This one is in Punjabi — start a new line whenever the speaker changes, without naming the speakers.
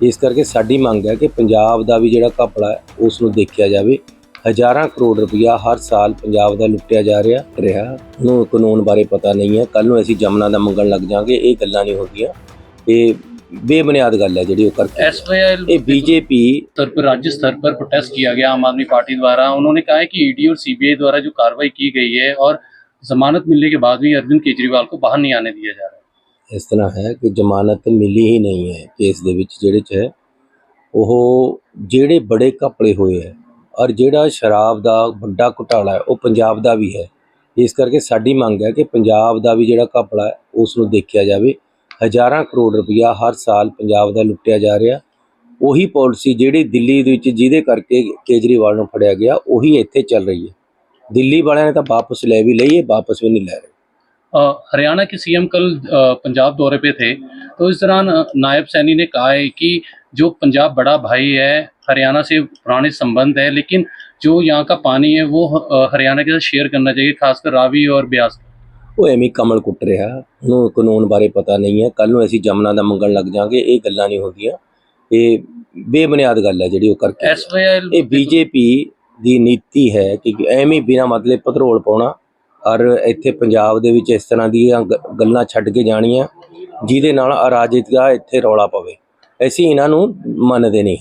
ਇਸ ਕਰਕੇ ਸਾਡੀ ਮੰਗ ਹੈ ਕਿ ਪੰਜਾਬ ਦਾ ਵੀ ਜਿਹੜਾ ਘਪਲਾ ਹੈ ਉਸ ਨੂੰ ਦੇਖਿਆ ਜਾਵੇ ਹਜ਼ਾਰਾਂ ਕਰੋੜ ਰੁਪਇਆ ਹਰ ਸਾਲ ਪੰਜਾਬ ਦਾ ਲੁੱਟਿਆ ਜਾ ਰਿਹਾ ਰਿਹਾ ਨੂੰ ਕਾਨੂੰਨ ਬਾਰੇ ਪਤਾ ਨਹੀਂ ਹੈ ਕੱਲ ਨੂੰ ਅਸੀਂ ਜਮਨਾ ਦਾ ਮੰਗਣ ਲੱਗ ਜਾਾਂਗੇ ਇਹ ਗੱਲਾਂ ਨਹੀਂ ਹੁੰਦੀਆਂ ਇਹ ਬੇਬੁਨਿਆਦ ਗੱਲ ਹੈ ਜਿਹੜੀ ਉਹ ਕਰਕੇ
एसवाईएल
ਇਹ ਬੀਜੇਪੀ
स्तर पर राज्य स्तर पर प्रोटेस्ट किया गया आम आदमी पार्टी द्वारा उन्होंने कहा है कि ईडी और सीबीआई द्वारा जो कार्रवाई की गई है और जमानत मिलने के बाद भी अरविंद केजरीवाल को बाहर नहीं आने दिया जा रहा है
ਇਸ ਤਰ੍ਹਾਂ ਹੈ ਕਿ ਜ਼ਮਾਨਤ ਮਿਲੀ ਹੀ ਨਹੀਂ ਹੈ ਕੇਸ ਦੇ ਵਿੱਚ, ਜਿਹੜੇ ਚ ਹੈ, ਉਹ ਜਿਹੜੇ ਬੜੇ ਘਪਲੇ ਹੋਏ ਹੈ ਔਰ ਜਿਹੜਾ ਸ਼ਰਾਬ ਦਾ ਵੱਡਾ ਘੁਟਾਲਾ ਹੈ, ਉਹ ਪੰਜਾਬ ਦਾ ਵੀ ਹੈ। ਇਸ ਕਰਕੇ ਸਾਡੀ ਮੰਗ ਹੈ ਕਿ ਪੰਜਾਬ ਦਾ ਵੀ ਜਿਹੜਾ ਘਪਲਾ ਹੈ, ਉਸ ਨੂੰ ਦੇਖਿਆ ਜਾਵੇ। ਹਜ਼ਾਰਾਂ ਕਰੋੜ ਰੁਪਇਆ ਹਰ ਸਾਲ ਪੰਜਾਬ ਦਾ ਲੁੱਟਿਆ ਜਾ ਰਿਹਾ। ਉਹੀ ਪਾਲਿਸੀ ਜਿਹੜੀ ਦਿੱਲੀ ਦੇ ਵਿੱਚ, ਜਿਹਦੇ ਕਰਕੇ ਕੇਜਰੀਵਾਲ ਨੂੰ ਫੜਿਆ ਗਿਆ, ਉਹੀ ਇੱਥੇ ਚੱਲ ਰਹੀ ਹੈ। ਦਿੱਲੀ ਵਾਲਿਆਂ ਨੇ ਤਾਂ ਵਾਪਸ ਲੈ ਵੀ ਲਈ ਹੈ, ਵਾਪਸ ਵੀ ਨਹੀਂ ਲੈ ਰਹੇ।
हरियाणा के सीएम कल अ, पंजाब दौरे पे थे तो इस दौरान अ, नायब सैनी ने कहा है कि जो पंजाब बड़ा भाई है हरियाणा से पुराने संबंध है लेकिन जो यहाँ का पानी है वो अ, हरियाणा के साथ शेयर करना चाहिए खासकर रावी और ब्यास
ਉਹ ਐਵੇਂ ਹੀ ਕਮਲ ਕੁੱਟ ਰਿਹਾ ਉਹਨੂੰ ਕਾਨੂੰਨ ਬਾਰੇ ਪਤਾ ਨਹੀਂ ਹੈ ਕੱਲ ਨੂੰ ਅਸੀਂ ਜਮਨਾ ਦਾ ਮੰਗਣ ਲੱਗ ਜਾਾਂਗੇ ਇਹ ਗੱਲਾਂ ਨਹੀਂ ਹੁੰਦੀਆਂ ਇਹ ਬੇਬੁਨਿਆਦ ਗੱਲ ਹੈ ਜਿਹੜੀ ਉਹ ਕਰਕੇ
एस वाई
ਇਹ ਬੀਜੇਪੀ ਦੀ ਨੀਤੀ ਹੈ ਕਿ ਐਵੇਂ ਹੀ ਬਿਨਾਂ ਮਤਲਬ ਪੈਟਰੋਲ ਪਾਉਣਾ ਔਰ ਇੱਥੇ ਪੰਜਾਬ ਦੇ ਵਿੱਚ ਇਸ ਤਰ੍ਹਾਂ ਦੀਆਂ ਗ- ਗੱਲਾਂ ਛੱਡ ਕੇ ਜਾਣੀਆਂ, ਜਿਹਦੇ ਨਾਲ ਅਰਾਜਕਤਾ ਇੱਥੇ ਰੌਲਾ ਪਵੇ। ਅਸੀਂ ਇਹਨਾਂ ਨੂੰ ਮੰਨਦੇ ਨਹੀਂ।